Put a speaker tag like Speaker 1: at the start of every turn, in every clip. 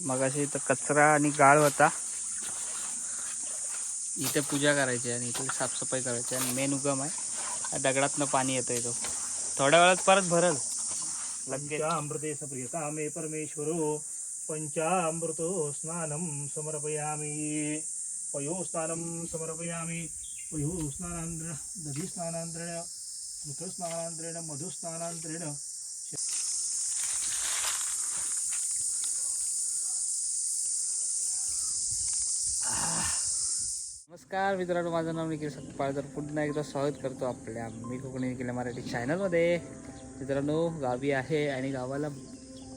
Speaker 1: मग असे इथं कचरा आणि गाळ होता. इथे पूजा करायची आणि इथे साफसफाई करायची आणि मेन उगम आहे. दगडातनं पाणी येतं इथं थोड्या वेळात परत भरल. लगेच.
Speaker 2: सप्रियता मे परमेश्वरो पंचामृतो स्नानं समर्पयामि. पयो स्नानं समर्पयामि. पयो स्नानांतरेण दधी स्नानांतरेण मृतस्नानांतरेण मधुस्नानांतरेण
Speaker 1: नमस्कार मित्रांनो माझं नाव निखिल सतपाळ. तर पुन्हा एकदा स्वागत करतो आपल्या मी कोकणी निखिल मराठी चॅनलमध्ये मित्रांनो गावी आहे आणि गावाला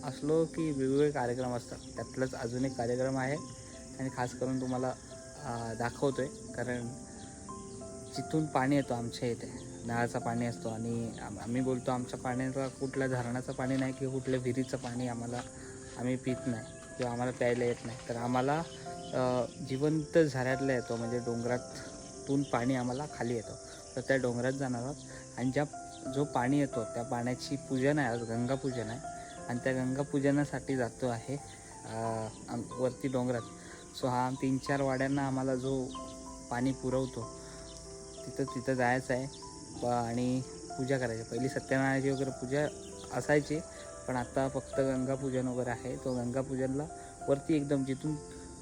Speaker 1: असलो की वेगवेगळे कार्यक्रम असतात. त्यातलाच अजून एक कार्यक्रम आहे आणि खास करून तुम्हाला दाखवतो आहे कारण जिथून पाणी येतो आमच्या इथे नळाचं पाणी असतो आणि आम्ही बोलतो आमच्या पाण्याचा कुठल्या धरणाचं पाणी नाही किंवा कुठल्या विहिरीचं पाणी आम्हाला आम्ही पित नाही किंवा आम्हाला प्यायला येत नाही. तर आम्हाला जिवंत झऱ्यातला येतो. म्हणजे डोंगरातून पाणी आम्हाला खाली येतं. तर त्या डोंगरात जाणार आहोत. आणि ज्या जो पाणी येतो त्या पाण्याची पूजन आहे. आज गंगापूजन आहे. आणि त्या गंगापूजनासाठी जातो आहे आम- वरती डोंगरात. सो हा तीन चार वाड्यांना आम्हाला जो पाणी पुरवतो तिथं तिथं जायचं आहे. आणि पूजा करायची. पहिली सत्यनारायणाची वगैरे पूजा असायची. पण आता फक्त गंगापूजन वगैरे आहे. तो गंगापूजनला वरती एकदम जिथून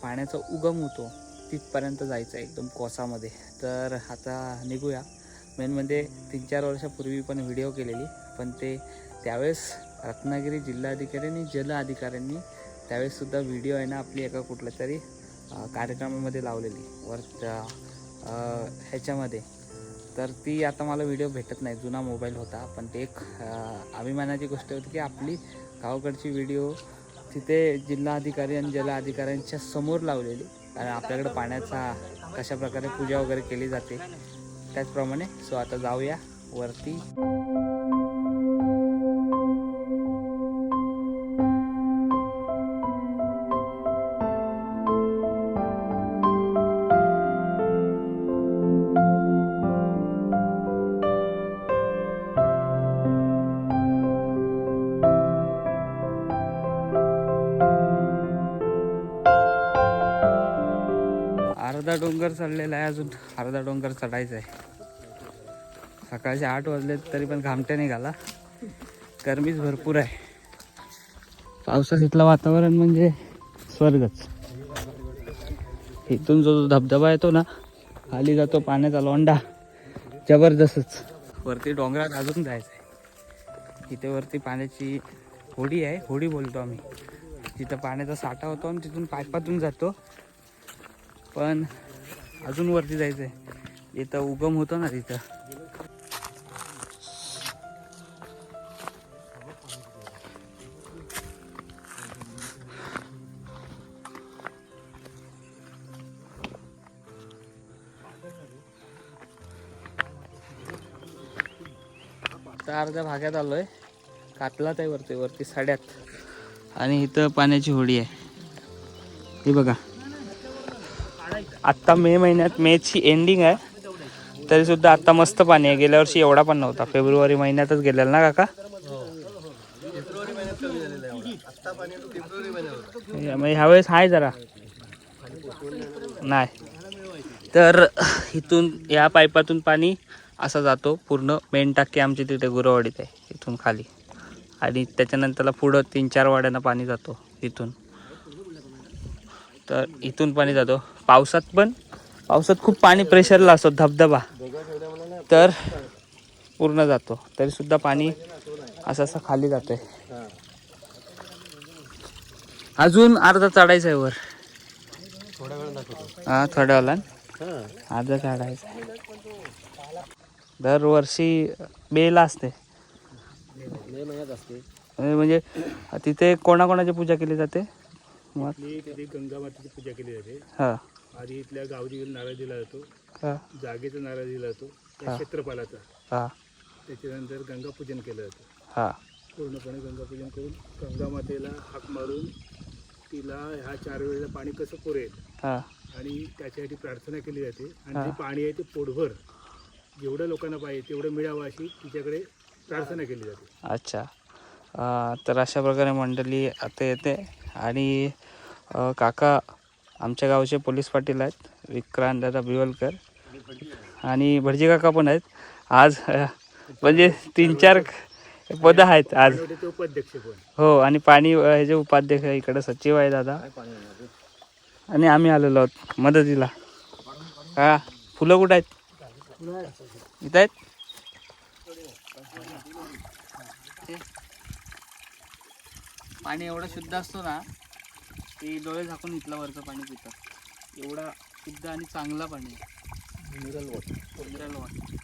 Speaker 1: पाण्याचा उगम होतो तिथपर्यंत जायचं आहे एकदम कोसामध्ये. तर आता निघूया. मेन म्हणजे तीन चार वर्षापूर्वी पण व्हिडिओ केलेली पण ते त्यावेळेस रत्नागिरी जिल्हाधिकारी आणि जल अधिकाऱ्यांनी त्यावेळेससुद्धा व्हिडिओ आहे ना आपली एका कुठल्या तरी कार्यक्रमामध्ये लावलेली. वर ह्याच्यामध्ये. तर ती आता मला व्हिडिओ भेटत नाही जुना मोबाईल होता. पण ते एक अभिमानाची गोष्ट होती की आपली गावाकडची व्हिडिओ तिथे जिल्हाधिकारी आणि जल अधिकाऱ्यांच्या समोर लावलेली. कारण आपल्याकडे पाण्याचा कशा प्रकारे पूजा वगैरे केली जाते त्याचप्रमाणे सो आता जाऊया वरती. अर्धा डोंगर चढलेला आहे अजून. अर्धा डोंगर चढायचा आहे. सकाळचे आठ वाजले तरी पण घामट्या निघाला गरमीच भरपूर आहे. पावसात इथलं वातावरण म्हणजे स्वर्गच. इथून जो धबधबा येतो ना खाली जातो पाण्याचा लोंडा जबरदस्तच. वरती डोंगरात अजून जायचं आहे इथे वरती पाण्याची होडी आहे. होडी बोलतो आम्ही. तिथं पाण्याचा साठा होतो आणि तिथून पायपातून जातो. पण अजून वरती जायचं आहे इथं उगम होतो ना तिथं. अर्ध्या भागात आलोय. कातलात आहे वरती वरती साड्यात. आणि इथं पाण्याची होडी आहे. हे बघा. आत्ता मे महिन्यात मेची एंडिंग आहे. तरीसुद्धा आत्ता मस्त पाणी आहे. गेल्या वर्षी एवढा पण नव्हता. फेब्रुवारी महिन्यातच गेलेला ना काका? ह्यावेळेस आहे जरा. नाही. तर इथून या पाईपातून पाणी असा जातो. पूर्ण मेन टाकी आमची तिथे गुरवाडीत आहे. इथून खाली. आणि त्याच्यानंतरला पुढं तीन चार वाड्यांना पाणी जातो इथून. तर इथून पाणी जातो. पावसात पण पावसात खूप पाणी प्रेशरला असतो धबधबा. तर पूर्ण जातो. तरी सुद्धा पाणी असं असं खाली जातोय. अजून अर्धा चढायचं आहे वर. हा थोड्या वेळा अर्धा चढायचं आहे दरवर्षी बेला असते. म्हणजे तिथे कोणाकोणाची पूजा केली जाते?
Speaker 2: गंगा मातेची पूजा केली जाते.
Speaker 1: हा.
Speaker 2: आधी इथल्या गावदेवीला नारळ दिला जातो.
Speaker 1: हा.
Speaker 2: जागेचा नारळ दिला जातो. त्या
Speaker 1: हा.
Speaker 2: क्षेत्रपालाचा.
Speaker 1: हा.
Speaker 2: त्याच्यानंतर गंगा पूजन केलं जातं.
Speaker 1: हा.
Speaker 2: पूर्णपणे गंगा पूजन करून गंगा मातेला हाक मारून तिला ह्या चार वेळेला पाणी कसं पुरेल?
Speaker 1: हा.
Speaker 2: आणि त्याच्यासाठी प्रार्थना केली जाते. आणि
Speaker 1: हा.
Speaker 2: जे पाणी आहे ते पोटभर जेवढ्या लोकांना पाहिजे तेवढं मिळावं अशी तिच्याकडे प्रार्थना केली जाते.
Speaker 1: अच्छा. अं, तर अशा प्रकारे मंडळी आता येते. आणि अ, काका आमच्या गावचे पोलीस पाटील आहेत विक्रांत दादा बिवलकर आणि भटजी काका पण आहेत. आज म्हणजे तीन चार पदं आहेत आज.
Speaker 2: उपाध्यक्ष
Speaker 1: हो आणि पाणी ह्याचे उपाध्यक्ष इकडे सचिव आहे दादा. आणि आम्ही आलेलो आहोत मदतीला. हा फुलं कुठं आहेत? इथं आहेत? पाणी एवढं शुद्ध असतो ना की डोळे झाकून इथलं वरचं पाणी पितात. एवढा शुद्ध आणि चांगला पाणी मिनरल वॉटर मिनरल वॉटर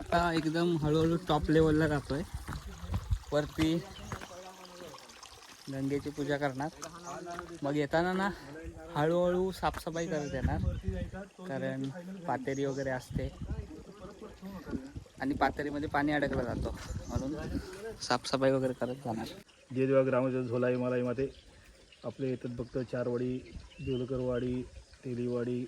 Speaker 1: आता एकदम हळूहळू टॉप लेवलला जातोय वरती गंगेची पूजा करणार. मग येताना ना हळूहळू साफसफाई करत येणार. कारण पातेरी वगैरे असते. आणि पातेरीमध्ये पाणी अडकलं जातो. म्हणून साफसफाई वगैरे करत जाणार.
Speaker 2: जे जेव्हा ग्रामाच्या झोलाई मलाईमध्ये आपले येतात फक्त चारवाडी देवलकरवाडी तेलीवाडी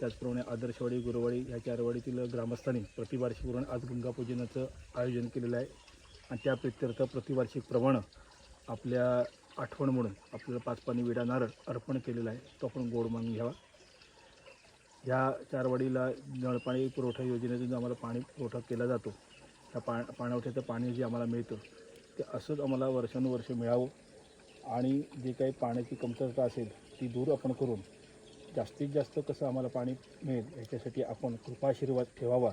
Speaker 2: त्याचप्रमाणे आदर्शवाडी गुरुवाडी ह्या चारवाडीतील ग्रामस्थांनी प्रतिवार्षिक आज गंगापूजनाचं आयोजन केलेलं आहे. आणि त्या प्रित्यर्थ प्रतिवार्षिकप्रमाणे आपल्या आठवण म्हणून आपल्याला पाच पाणी विडा नारळ अर्पण केलेला आहे तो आपण गोड मानून घ्यावा. ह्या चारवाडीला नळपाणी पुरवठा योजनेतून आम्हाला पाणी पुरवठा केला जातो त्या पा पाणवठ्याचं पाणी जे आम्हाला मिळतं ते असंच आम्हाला वर्षानुवर्ष मिळावं आणि जे काही पाण्याची कमतरता असेल ती दूर आपण करून जास्तीत जास्त कसं आम्हाला पाणी मिळेल याच्यासाठी आपण कृपाशीर्वाद ठेवावा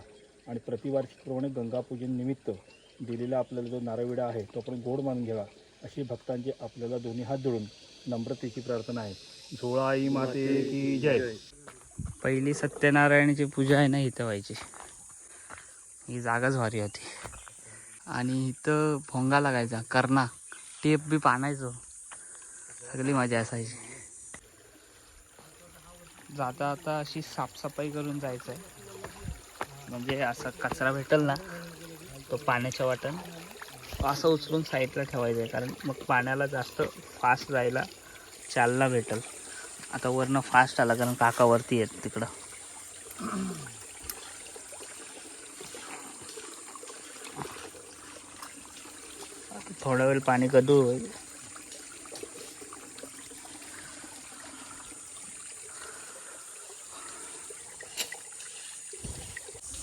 Speaker 2: आणि प्रतिवार्षिकप्रमाणे गंगापूजन निमित्त दिलेला आपल्याला जो नारळविडा आहे तो आपण गोड मानून घ्यावा. अशी भक्तांची आपल्याला दोन्ही हात जोडून नम्रतेची प्रार्थना आहे. झोळा आई माते की जय.
Speaker 1: पहिली सत्यनारायणाची पूजा आहे ना इथं व्हायची. ही जागाच भारी होती. आणि इथं भोंगा लागायचा कर्णा. टेप बी पाणायचो सगळी मजा असायची. जाता आता अशी साफसफाई करून जायचं आहे म्हणजे असा कचरा भेटेल ना तो पाण्याच्या वाटण. असं उचलून साईडला ठेवायचं आहे कारण मग पाण्याला जास्त फास्ट जायला चालना भेटल. आता वरनं फास्ट आला कारण काकावरती आहेत तिकडं. थोडा वेळ पाणी गदूळ होईल?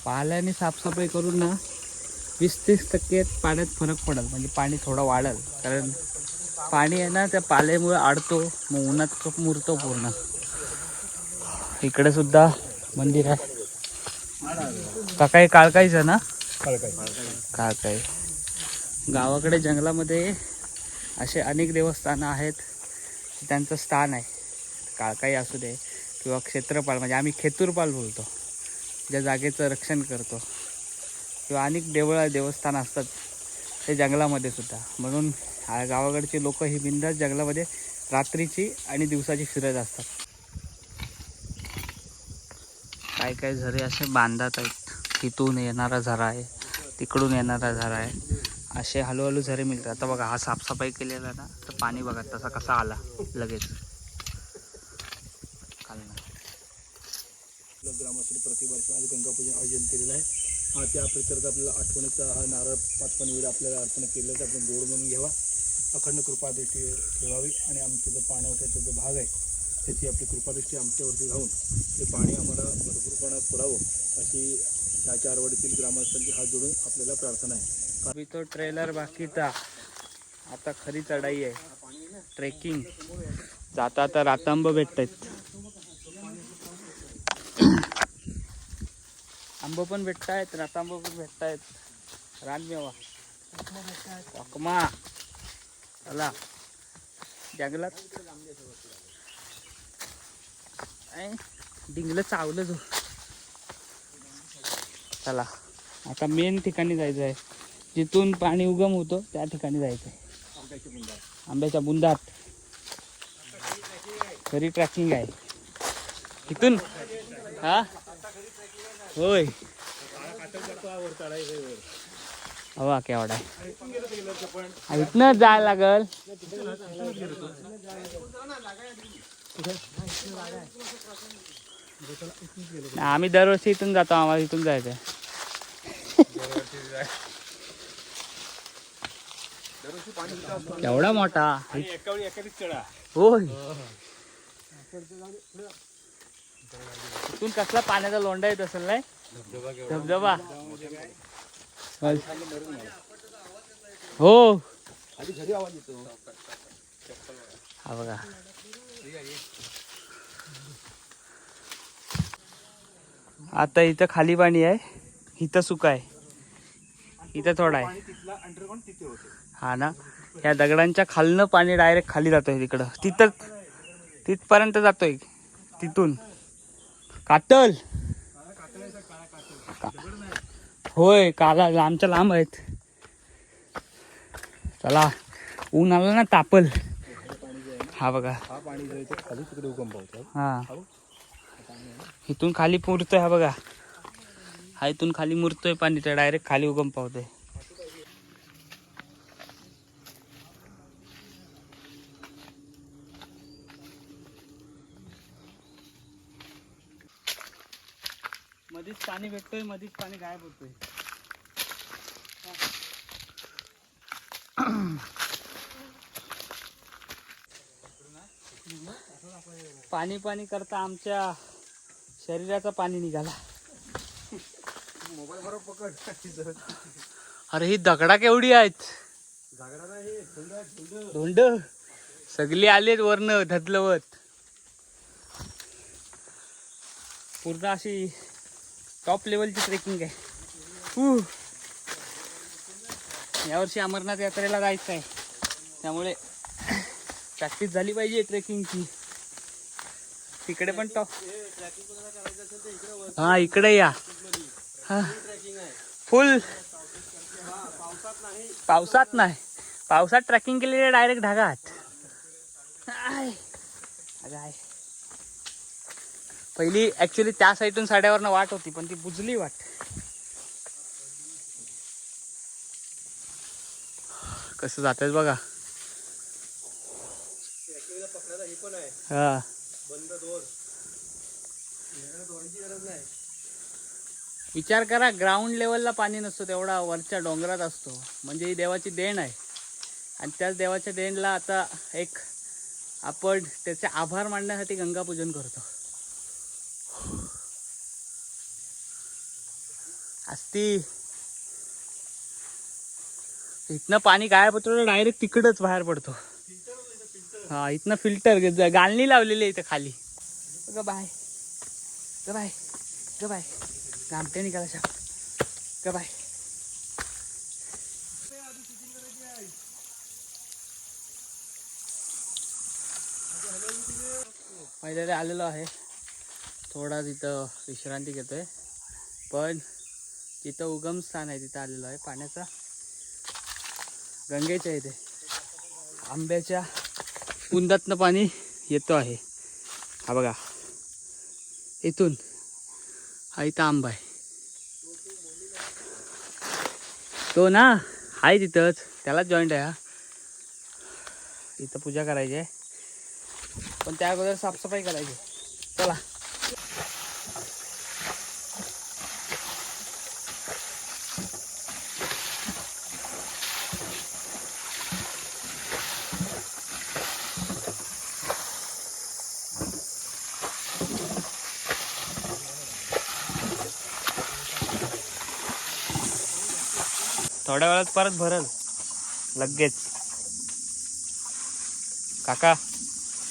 Speaker 1: पाल्याने साफसफाई करून ना वीस तीस टक्के पाण्यात फरक पडेल. म्हणजे पाणी थोडं वाढेल. कारण पाणी आहे ना त्या पाल्यामुळे आडतो मग उन्हात तो मुरतो पूर्ण. इकडे सुद्धा मंदिर आहे. काकाई काळकाईचं ना?
Speaker 2: काय काय
Speaker 1: काळकाई गावाकडे जंगलामध्ये असे अनेक देवस्थानं आहेत. त्यांचं स्थान आहे. काळकाई असू दे किंवा क्षेत्रपाल म्हणजे आम्ही खेतूरपाल बोलतो. ज्या जागेचं रक्षण करतो. किंवा अनेक देवळं देवस्थान असतात ते जंगलामध्ये सुद्धा. म्हणून गावाकडचे लोक ही बिंदास जंगलामध्ये रात्रीची आणि दिवसाची फिरत असतात. काय काय झरे असे बांधत आहेत. तिथून येणारा झरा आहे तिकडून येणारा झरा आहे. असे हळूहळू झरे मिळतात. आता बघा हा साफसफाई केलेला ना तर पाणी बघा तसा कसा आला लगेच. खालनं.
Speaker 2: प्रतिवर्ष आज गंगापूजन आयोजन केलेलं आहे. हा त्या प्रित्यर्थ आपल्याला आठवणीचा हा नारळ पाच पाणी वेळ आपल्याला अर्पण केलं तर आपण गोड म्हणून घ्यावा. अखंड कृपादृष्टी ठेवावी आणि आमचं जो पाण्यावरचा जो भाग आहे त्याची आपली कृपादृष्टी आमच्यावरती राहून ते पाणी आम्हाला भरपूरपणे पुरावं अशी ह्या चारवाडीतील ग्रामस्थांची हात जोडून आपल्याला प्रार्थना आहे.
Speaker 1: अभी तो ट्रेलर बाकी था. आता खरी चढाई आहे. ट्रेकिंग जाता आता रातांब भेटत आहेत आंब पण भेटत आहेत रातांब पण भेटत आहेत रानमेवा चकमा चला. जंगलात. ऐ, डिंगलं चावलं जो. चला. आता मेन ठिकाणी जायचं आहे. जिथून पाणी उगम होतो त्या ठिकाणी जायचं आहे. आंब्याच्या बुंदात. खरी ट्रॅकिंग आहे. इथून? हा? होय. हवा केवढा इथनं जायला लागल. आम्ही दरवर्षी इथून जातो आम्हाला इथून जायचं एवढा मोठा? होय. तिथून कसला पाण्याचा लोंडा येत असेल नाही? धबधबा. हो. हा बघा. आता इथं खाली पाणी आहे इथं सुका आहे इथं थोडा आहे. हा ना? या दगडांच्या खालनं पाणी डायरेक्ट खाली जातोय तिकडं. तिथं तिथपर्यंत जातोय तिथून. कातल. होय काला आमच्या लांब आहेत. चला ऊन आलं ना तापल. हा बघा.
Speaker 2: हा
Speaker 1: हा. इथून खाली मुरतोय हा बघा. हा इथून खाली मुरतोय पाणी तर डायरेक्ट खाली उगम पावतोय. मध्येच पाणी भेटतोय मध्येच पाणी गायब होतोय. पाणी पाणी करता आमच्या शरीराचं पाणी निघाला. अरे ही दगडा केवढी आहेत? धोंड सगळी आलेत वरन धदलवत पूर्ण अशी टॉप लेवलची ट्रेकिंग आहे. यावर्षी अमरनाथ यात्रेला जायचं आहे. त्यामुळे प्रॅक्टिस झाली पाहिजे ट्रेकिंगची तिकडे पण टॉप हा इकडे या. हा. फुल पावसात नाही. पावसात ट्रेकिंग केलेली डायरेक्ट ढगात. आय. पहिली ऍक्च्युली त्या साईडून साड्यावरनं वाट होती पण ती बुजली वाट. कसं जात बघा. हा. विचार करा ग्राउंड लेवलला पाणी नसतो तेवढा वरच्या डोंगरात असतो. म्हणजे ही देवाची देण आहे. आणि त्याच देवाच्या देणला आता एक आपण त्याचे आभार मांडण्यासाठी गंगा पूजन करतो. असती. इथनं पाणी काय पडतो डायरेक्ट तिकडच बाहेर पडतो. हा इथनं फिल्टर गालणी लावलेली आहे इथं खाली. ग बाय. ग बाय. ग बाय. गामटे निघाला शाप ग बाय. पहिले आलेलो आहे. थोडा तिथं विश्रांती घेतोय. पण तिथं उगम स्थान आहे तिथं आलेलो आहे. पाण्याचा गंगेच्या इथे आंब्याच्या कुंदातनं पाणी येतो आहे. हा बघा. इथून हा इथं आंबा आहे. तो ना आहे तिथंच. त्यालाच जॉईंट आहे हा. इथं पूजा करायची आहे. पण त्या अगोदर साफसफाई करायची चला. थोड्या वेळात परत भरल. लगेच. काका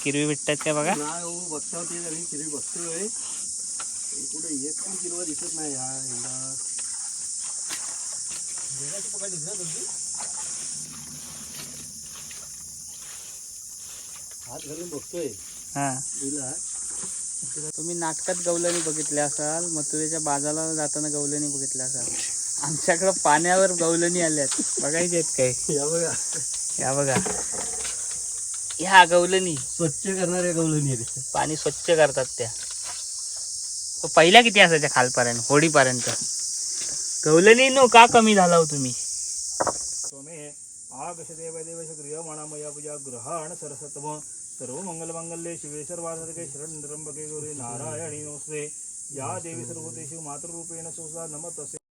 Speaker 1: किरवी भेटतात काय बघा?
Speaker 2: नाही हो बघता ते आणि किती बघतोय. पुढे एक पण किलो दिसत नाही. हा एवढा. हात घालून बघतोय.
Speaker 1: हा.
Speaker 2: दिला.
Speaker 1: तुम्ही नाटकात गवलणी बघितले असाल मथुरेच्या बाजाला जाताना गवलणी बघितल्या असाल. आमच्याकडं पाण्यावर गवलणी आल्यात. बघायचे आहेत काय
Speaker 2: या बघा.
Speaker 1: या बघा. ह्या गवलणी.
Speaker 2: स्वच्छ करणारे गवलनी
Speaker 1: पाणी स्वच्छ करतात त्या. तो पहिल्या किती असायच्या खालपर्यंत होडीपर्यंत? गवलणी नो का कमी झाला हो तुम्ही?
Speaker 2: त्वमे आगश देव देवश गृह मणामया पूजा ग्रहण सरसतम सर्व मंगलमांगल्ये शिवे सर्वार्थके शरण त्र्यंबके गौरी नारायणी नमस्ते या देवी सर्वतेषु मातृरूपेण सुसा नमतसे
Speaker 1: गंगापूजन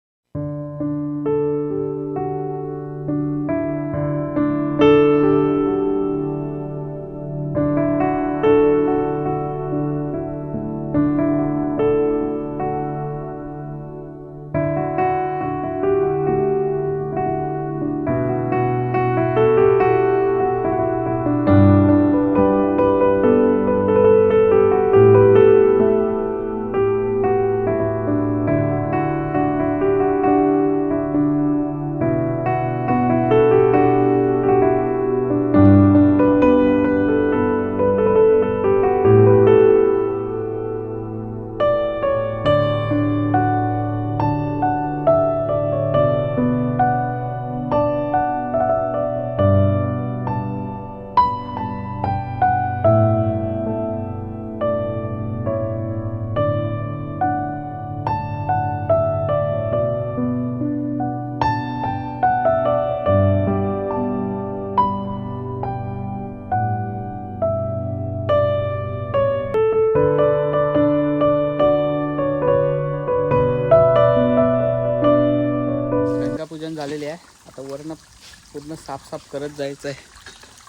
Speaker 1: साफसाफ करत जायचं आहे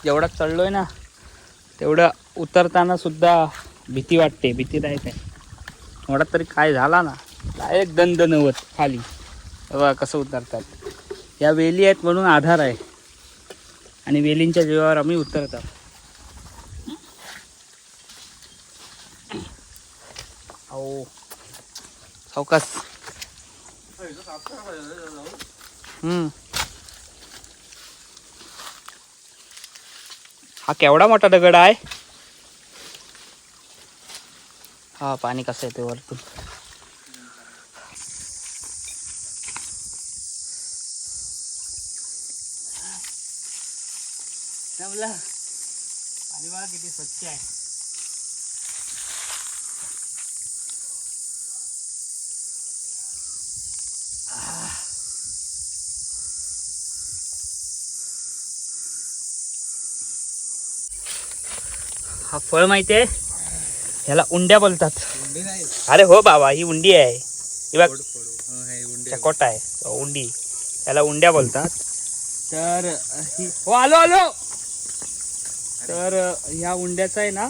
Speaker 1: जेवढा चढलोय ना तेवढं उतरताना सुद्धा भीती वाटते भीतीदायक आहे थोडा तरी काय झाला ना डायरेक्ट दंद नवत खाली. बघा कसं उतरतात. या वेली आहेत म्हणून आधार आहे. आणि वेलींच्या जीवावर आम्ही उतरतात. अहो सावकास हम्म. हा केवढा मोठा दगड आहे? हा पाणी कसं येते वरतून. जमलं. पाणी बघा किती स्वच्छ आहे. हा फळ माहिती आहे ह्याला उंड्या बोलतात. अरे हो बाबा ही उंडी आहे. ही चकोटा आहे. उंडी. ह्याला उंड्या बोलतात. तर ही हो आलो आलो! तर ह्या उंड्याचा आहे ना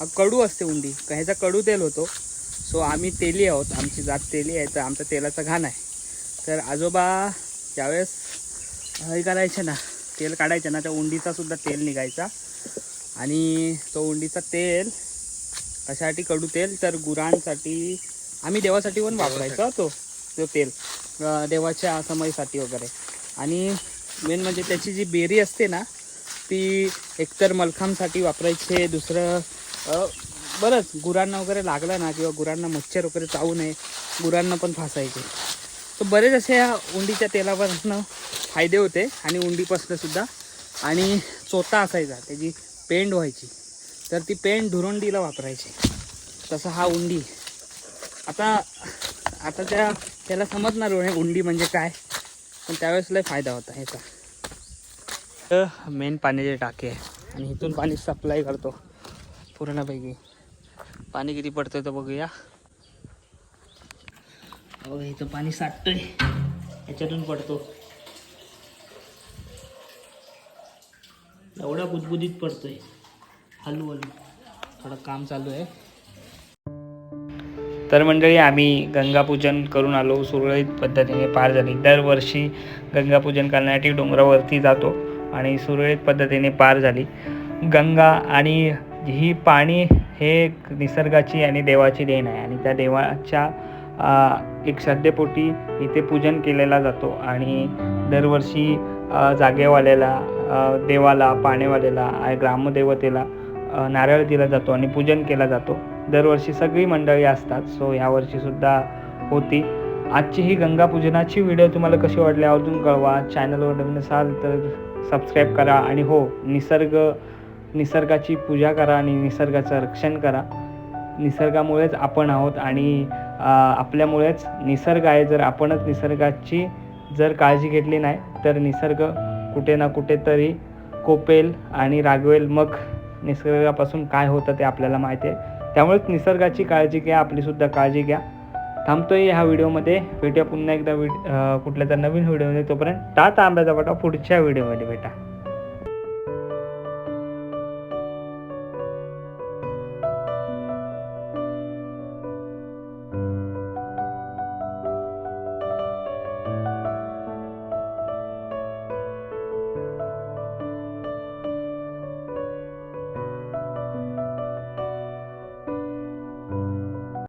Speaker 1: हा कडू असते उंडी. ह्याचा कडू तेल होतो. सो आम्ही तेली आहोत. आमची जात तेली आहे. तर आमचा तेलाचा घाण आहे. तर आजोबा ज्यावेळेस हे करायचे ना तेल काढायचे ना त्या उंडीचा सुद्धा तेल निघायचा. आणि तो उंडीचा तेल कशासाठी कडू तेल तर गुरांसाठी आम्ही देवासाठी पण वापरायचो तो तो तेल देवाच्या समयीसाठी वगैरे. आणि मेन म्हणजे त्याची जी बेरी असते ना ती एकतर मलखांसाठी वापरायचे दुसरं बरंच गुरांना वगैरे लागलं ना किंवा गुरांना मच्छर वगैरे चावू नये गुरांना पण फासायचे. तर बरेच असे ह्या उंडीच्या तेलापासून फायदे होते आणि उंडीपासून सुद्धा. आणि चोथा असायचा त्याची पेंड व्हायची. तर ती पेंड धुरंडीला वापरायची. तसं हा उंडी. आता आता त्या त्याला समजणार हे उंडी म्हणजे काय. पण त्यावेळेस लय फायदा होता ह्याचा तर मेन पाण्याचे टाके. आहे आणि इथून पाणी सप्लाय करतो. पूर्णपैकी. पाणी किती पडतं तर बघूया. इथं पाणी साठतंय. याच्यातून पडतो. एवढा बुदबुदीत पडतोय. हलू हलू. थोडं काम चालू आहे. तर मंडळी आम्ही गंगापूजन करून आलो. सुरळीत पद्धतीने पार झाली. दरवर्षी गंगापूजन करण्यासाठी डोंगरावरती जातो आणि सुरळीत पद्धतीने पार झाली. गंगा आणि ही पाणी हे एक निसर्गाची आणि देवाची देण आहे. आणि त्या देवाच्या एक श्रद्धेपोटी इथे पूजन केलेला जातो. आणि दरवर्षी जागेवाल्याला देवाला पाणेवाल्याला आणि ग्रामदेवतेला नारळ दिला जातो आणि पूजन केला जातो. दरवर्षी सगळी मंडळी असतात. सो ह्यावर्षी सुद्धा होती. आजची ही गंगा पूजनाची व्हिडिओ तुम्हाला कशी वाटली अजून कळवा. चॅनलवर नवीन असाल तर सबस्क्राईब करा आणि हो निसर्ग निसर्गाची पूजा करा आणि निसर्गाचं रक्षण करा. निसर्गामुळेच आपण आहोत आणि आपल्यामुळेच निसर्ग आहे. जर आपणच निसर्गाची जर काळजी घेतली नाही तर निसर्ग कुठे ना कुठेतरी कोपेल आणि रागवेल मग निसर्गापासून काय होतं ते आपल्याला माहिती आहे. त्यामुळेच निसर्गाची काळजी घ्या आपलीसुद्धा काळजी घ्या. थांबतोय ह्या व्हिडिओमध्ये. भेटूया पुन्हा एकदा व्हिड कुठल्या तर नवीन व्हिडिओमध्ये. तोपर्यंत टाटा आंब्याचा वाटा पुढच्या व्हिडिओमध्ये भेटा.